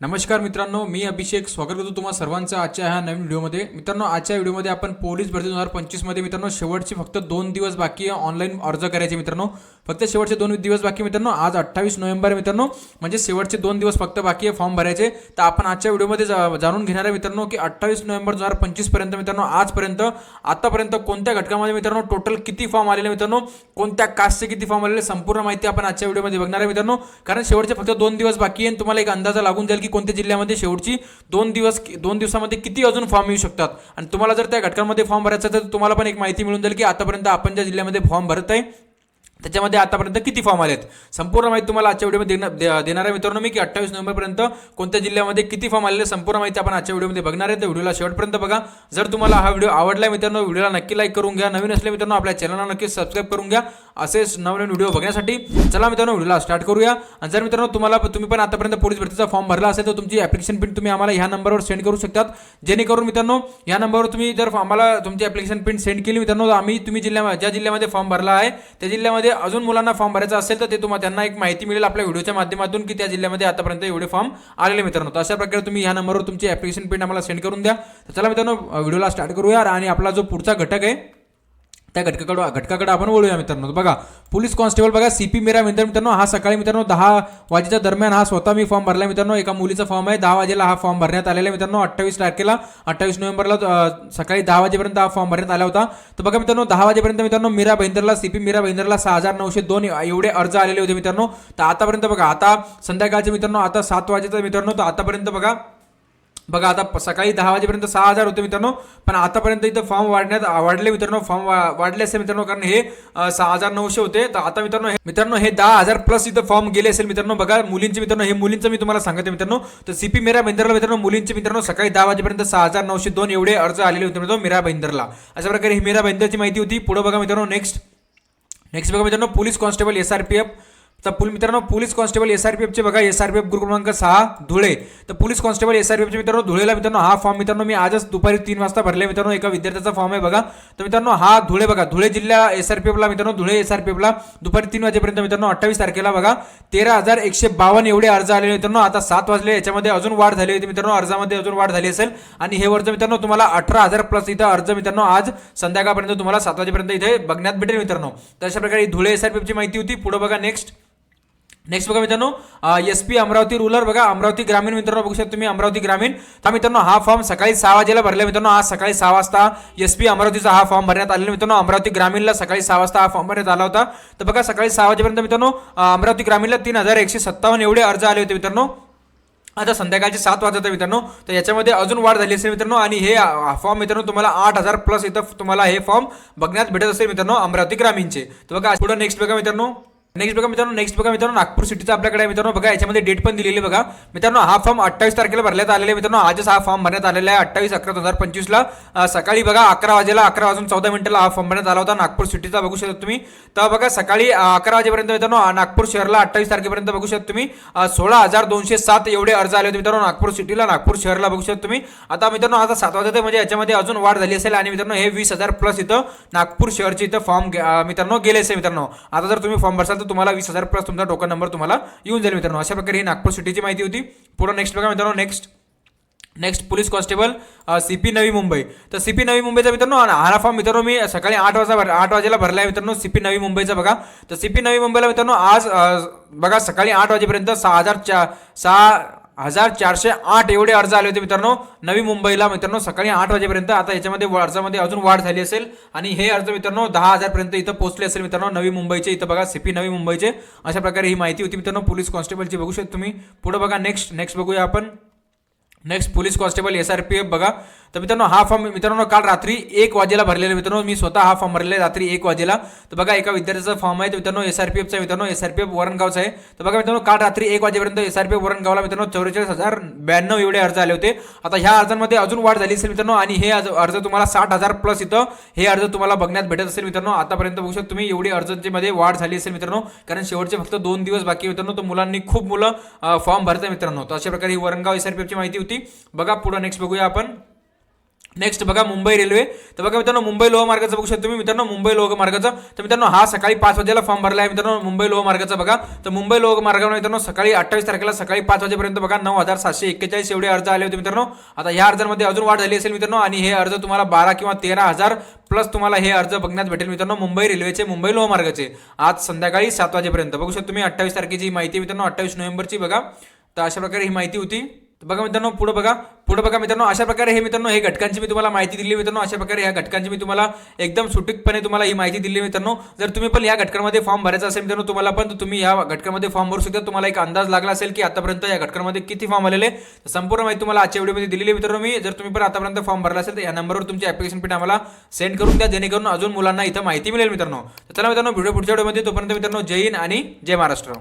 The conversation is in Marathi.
नमस्कार मित्रांनो मी अभिषेक. स्वागत करतो तुम्हाला सर्वांचं आजच्या ह्या नवीन व्हिडिओमध्ये. मित्रांनो आजच्या व्हिडिओमध्ये आपण पोलीस भरती दोन हजार पंचवीसमध्ये मित्रांनो शेवटचे फक्त दोन दिवस बाकी ऑनलाईन अर्ज करायचे मित्रांनो. फक्त शेवटचे दोन दिवस बाकी मित्रांनो. आज अठ्ठावीस नोव्हेंबर मित्रांनो. म्हणजे शेवटचे दोन दिवस फक्त बाकी आहे फॉर्म भरायचे. तर आपण आजच्या व्हिडिओमध्ये जा- जाणून घेणार आहे मित्रांनो की अठ्ठावीस नोव्हेंबर दोन हजार पंचवीसपर्यंत मित्रांनो आजपर्यंत आतापर्यंत कोणत्या घटकामध्ये मित्रांनो टोटल किती फॉर्म आलेले मित्रांनो? कोणत्या कास्टचे किती फॉर्म आलेले? संपूर्ण माहिती आपण आजच्या व्हिडिओमध्ये बघणार आहे मित्रांनो. कारण शेवटचे फक्त दोन दिवस बाकी आहे आणि तुम्हाला एक अंदाजा लागून जाईल की कोणत्या जिल्ह्यामध्ये शेवटची दोन दिवस दोन दिवसामध्ये किती अजून फॉर्म येऊ शकतात. आणि तुम्हाला जर त्या घटकांमध्ये फॉर्म भरायचा तर तुम्हाला पण एक माहिती मिळून जाईल की आतापर्यंत आपण ज्या जिल्ह्यामध्ये फॉर्म भरत आहे त्याच्यामध्ये आतापर्यंत किती फॉर्म आलेत? संपूर्ण माहिती तुम्हाला आजच्या व्हिडिओमध्ये देणार दे- देणार आहे मित्रांनो मी की अठ्ठावीस नोव्हेंबरपर्यंत कोणत्या जिल्ह्यामध्ये किती फॉर्म आलेले संपूर्ण माहिती आपण आजच्या व्हिडिओमध्ये बघणार आहे. तर व्हिडिओला शेवटपर्यंत बघा. जर तुम्हाला हा व्हिडिओ आवडला मित्रांनो व्हिडिओला नक्की लाईक करून घ्या. नवीन असले मित्रांनो आपल्या चॅनलला नक्की सबस्क्राईब करून घ्या. असेच नवनवीन व्हिडिओ बघण्यासाठी चला मित्रांनो व्हिडिओला स्टार्ट करूया. आणि जर मित्रांनो तुम्हाला तुम्ही पण आतापर्यंत पोलीस भरतीचा फॉर्म भरला असेल तर तुमची ॲप्लिकेशन पिन तुम्ही आम्हाला ह्या नंबरवर सेंड करू शकतात. जेणेकरून मित्रांनो या नंबरवर तुम्ही जर आम्हाला तुमची ॲप्लिकेशन पिन सेंड केली मित्रांनो आम्ही तुम्ही जिल्ह्या ज्या जिल्ह्यामध्ये फॉर्म भरला आहे त्या जिल्ह्यामध्ये अजून मुलांना फॉर्म भरायचा असेल तर ते तुम्हाला त्यांना एक माहिती मिळेल आपल्या व्हिडिओच्या माध्यमातून की त्या जिल्ह्यामध्ये आतापर्यंत एवढे फॉर्म आलेले मित्रांनो. तर अशा प्रकारे तुम्ही ह्या नंबरवर तुमची ॲप्लिकेशन पिन आम्हाला सेंड करून द्या. तर चला मित्रांनो व्हिडिओला स्टार्ट करूया. आणि आपला जो पुढचा घटक आहे त्या घटकाकडं घटकाकडे आपण वळूया मित्रांनो. बघा पोलीस कॉन्स्टेबल बघा सीपी मिरा मित्र मित्रांनो हा सकाळी मित्रांनो दहा वाजेच्या दरम्यान हा स्वतः मी फॉर्म भरला मित्रांनो. एका मुलीचा फॉर्म आहे दहा वाजेला हा फॉर्म भरण्यात आलेला आहे मित्रांनो. अठ्ठावीस तारखेला अठ्ठावीस नोव्हेंबरला सकाळी दहा वाजेपर्यंत हा फॉर्म भरण्यात आला होता. तर बघा मित्रांनो दहा वाजेपर्यंत मित्रांनो मीरा बहिंदरला सी पी मीरा भाईंदरला सहा हजार नऊशे दोन एवढे अर्ज आलेले होते मित्रांनो. तर आतापर्यंत बघा आता संध्याकाळचे मित्रांनो आता सात वाजेचा मित्रांनो. तर आतापर्यंत बघा बघा आता प- सकाळी दहा वाजेपर्यंत सहा हजार होते मित्रांनो पण आतापर्यंत इथं फॉर्म वाढण्यात वाढले मित्रांनो फॉर्म वाढले असेल मित्रांनो कारण हे सहा हजार नऊशे होते. तर आता मित्रांनो हे मित्रांनो हे दहा हजार प्लस इथं फॉर्म गेले असेल मित्रांनो बघा मुलींचे मित्रांनो हे मुलींचं मी तुम्हाला सांगते मित्रांनो. तर सीपी मेरा बहिंदरला मित्रांनो मुलींचे मित्रांनो सकाळी दहा वाजेपर्यंत सहा हजार नऊशे दोन एवढे अर्ज आलेले होते मित्रांनो मीरा बहिंदरला अशा प्रकारे ही मीरा बहिंदरची माहिती होती. पुढे बघा मित्रांनो नेक्स्ट नेक्स्ट बघा मित्रांनो police constable S R P F तर पुल मित्रांनो police constable S R P एफचे बघा S R P F group क्रमांक सहा धुळे. तर police constable S R P एफचे मित्रांनो धुळेला मित्रांनो हा फॉर्म मित्रांनो मी आजच दुपारी तीन वाजता भरले मित्रांनो एका विद्यार्थ्याचा फॉर्म आहे बघा. तर मित्रांनो हा धुळे बघा धुळे जिल्हा एस आर पी एफला मित्रांनो धुळे एस आर पी एफला दुपारी तीन वाजेपर्यंत मित्रांनो अठ्ठावीस तारखेला बघा तेरा हजार एकशे बावन्न एवढे अर्ज आलेले मित्रांनो आता सात वाजले याच्यामध्ये अजून वाढ झाली होती मित्रांनो अर्जामध्ये अजून वाढ झाली असेल. आणि हे वर्ज मित्रांनो तुम्हाला अठरा हजार प्लस इथं अर्ज मित्रांनो आज संध्याकाळपर्यंत तुम्हाला सात वाजेपर्यंत इथे बघण्यात भेटेल मित्रांनो. तर अशा प्रकारे धुळे एस आर पी एफची माहिती होती पुढे बघा नेक्स्ट नेक्स्ट बघा मित्रांनो एस पी अमरावती रुरल बघा अमरावती ग्रामीण मित्रांनो बघू शकता तुम्ही अमरावती ग्रामीण. तर मित्रांनो हा फॉर्म सकाळी सहा वाजेला भरला मित्रांनो आज सकाळी सहा वाजता एस पी अमरावतीचा हा फॉर्म भरण्यात आलेला मित्रांनो अमरावती ग्रामीणला सकाळी सहा वाजता हा फॉर्म भरण्यात आला होता. तर बघा सकाळी सहा वाजेपर्यंत मित्रांनो अमरावती ग्रामीणला तीन हजार एकशे सत्तावन्न एवढे अर्ज आले होते मित्रांनो. आता संध्याकाळचे सात वाजता आहे मित्रांनो तर याच्यामध्ये अजून वाढ झाली असेल मित्रांनो आणि हे फॉर्म मित्रांनो तुम्हाला आठ हजार प्लस इथं तुम्हाला हे फॉर्म बघण्यात भेटत असेल मित्रांनो अमरावती ग्रामीणचे. तर बघा पुढे नेक्स्ट बघा मित्रांनो. नेक्स्ट बघा मित्रांनो नेक्स्ट बघा मित्रांनो नागपूर सिटीचा आपल्याकडे आहे मित्रांनो. बघा याच्यामध्ये डेट पण दिलेली बघा. मित्रांनो हा फॉर्म अठ्ठावीस तारखेला भरण्यात आलेला आहे मित्रांनो. आजच हा फॉर्म भरण्यात आलेला आहे अठ्ठावीस अकरा दोन हजार पंचवीसला. सकाळी बघा अकरा वाजेला अकरा वाजून चौदा मिनिटाला हा फॉर्म भरण्यात आला होता. नागपूर सिटीचा बघू शकता तुम्ही. तर बघा सकाळी अकरा वाजेपर्यंत मित्रांनो नागपूर शहरला अठ्ठावीस तारखेपर्यंत बघू शकता तुम्ही. सोळा हजार दोनशे सात एवढे अर्ज आले होते मित्रांनो नागपूर सिटीला नागपूर शहरला बघू शकता तुम्ही. आता मित्रांनो आता सात वाजता म्हणजे याच्यामध्ये अजून वाढ झाली असेल आणि मित्रांनो हे वीस हजार प्लस इथं नागपूर शहरचे इथं फॉर्म मित्रांनो गेले असेल मित्रांनो. आता जर तुम्ही फॉर्म भरसाल तर तुम्हाला वीस हजार प्लस तुमचा टोकन नंबर तुम्हाला येऊन जाईल मित्रांनो. अशा प्रकारे ही नागपूर सिटीची माहिती होती. पुढं नेक्स्ट बघा मित्रांनो. Next next police constable C P Navi Mumbai. तर सी पी नवी मुंबईचा मित्रांनो हा फॉर्म मित्रांनो मी सकाळी आठ वाजता भर आठ वाजेला भरला आहे मित्रांनो सी पी नवी मुंबईचा बघा. तर सी पी नवी मुंबईला मित्रांनो आज बघा सकाळी आठ वाजेपर्यंत सहा हजार चा सहा हजार चारशे आठ एवढे अर्ज आले होते मित्रांनो. नवी मुंबईला मित्रांनो सकाळी आठ वाजेपर्यंत. आता याच्यामध्ये अर्जामध्ये अजून वाढ झाली असेल आणि हे अर्ज मित्रांनो दहा हजारपर्यंत इथं पोहोचले असेल मित्रांनो. नवी मुंबईचे इथं बघा सीपी नवी मुंबईचे. अशा प्रकारे ही माहिती होती मित्रांनो. पोलीस कॉन्स्टेबलची बघू शकता तुम्ही. पुढे बघा नेक्स्ट नेक्स्ट बघूया आपण. Next police constable S R P F बघा. तर मित्रांनो हा फॉर्म मित्रांनो काल रात्री एक वाजेला भरलेला मित्रांनो. मी स्वतः हा फॉर्म भरलेला आहे रात्री एक वाजेला. तर बघा एका विद्यार्थ्याचा फॉर्म आहे. तर मित्रांनो एस आर पी एफचा मित्रांनो एस आर पी एफ वरणगावचा आहे. तर बघा मित्रांनो काल रात्री एक वाजेपर्यंत एस आर पी एफ वरणगावला मित्रांनो चौवेचाळीस हजार ब्याण्णव एवढे अर्ज आले होते. आता ह्या अर्जांमध्ये अजून वाढ झाली असेल मित्रांनो आणि हे अर्ज तुम्हाला साठ हजार प्लस इथं हे अर्ज तुम्हाला बघण्यात भेटत असेल मित्रांनो. आतापर्यंत बघू शकता तुम्ही एवढी अर्जांची मध्ये वाढ झाली असेल मित्रांनो. कारण शेवटचे फक्त दोन दिवस बाकी मित्रांनो. तर मुलांनी खूप मुलं फॉर्म भरतात मित्रांनो. तर अशा प्रकारे ही वरणगाव एस आर पी एफची माहिती होती. बघा पुढं नेक्स्ट बघूया आपण. नेक्स्ट बघा मुंबई रेल्वे तर बघा मित्रांनो मुंबई लोह मार्गाचं बघू शकतो तुम्ही. मित्रांनो मुंबई लोह मार्गाचं. तर मित्रांनो हा सकाळी पाच वाजेला फॉर्म भरला आहे. मित्रांनो मुंबई लोह मार्गाचा बघा. तर मुंबई लोह मार्गावर मित्रांनो सकाळी अठ्ठावीस तारखेला सकाळी पाच वाजेपर्यंत बघा नऊ हजार सातशे एक्केचाळीस एवढे अर्ज आले होते मित्रांनो. आता ह्या अर्जामध्ये अजून वाढ झाली असेल मित्रांनो आणि हे अर्ज तुम्हाला बारा किंवा तेरा हजार प्लस तुम्हाला हे अर्ज बघण्यात भेटेल मित्रांनो मुंबई रेल्वेचे मुंबई लोह मार्गाचे. आज संध्याकाळी सात वाजेपर्यंत. बघू शकतो तुम्ही अठ्ठावीस तारखेची माहिती मित्रांनो अठ्ठावीस नोव्हेंबरची बघा. तर अशा प्रकारे ही माहिती होती. बघा मित्रांनो पुढे बघा पुढे बघा मित्रांनो अशा प्रकारे हे मित्रांनो हे घटकांची मी तुम्हाला माहिती दिली मित्रांनो अशा प्रकारे या घटकांची मी तुम्हाला एकदम सुटीकपणे तुम्हाला ही माहिती दिली मित्रांनो. जर तुम्ही पण या घटकांमध्ये फॉर्म भरायचा असेल मित्रांनो तुम्हाला पण तुम्ही या घटकांमध्ये फॉर्म भरू शकता. तुम्हाला एक अंदाज लागला असेल की आतापर्यंत या घटकांमध्ये किती फॉर्म आलेले संपूर्ण माहिती तुम्हाला आजच्या व्हिडिओमध्ये दिलेली मित्रांनो मी. जर तुम्ही पण आतापर्यंत फॉर्म भरला असेल तर या नंबरवर तुमची ऍप्लिकेशन पीठ आम्हाला सेंड करून द्या जेणेकरून अजून मुलांना इथं माहिती मिळेल मित्रांनो. चला मित्रांनो व्हिडिओ पुढच्या व्हिडिओमध्ये तोपर्यंत मित्रांनो जय हिंद आणि जय महाराष्ट्र.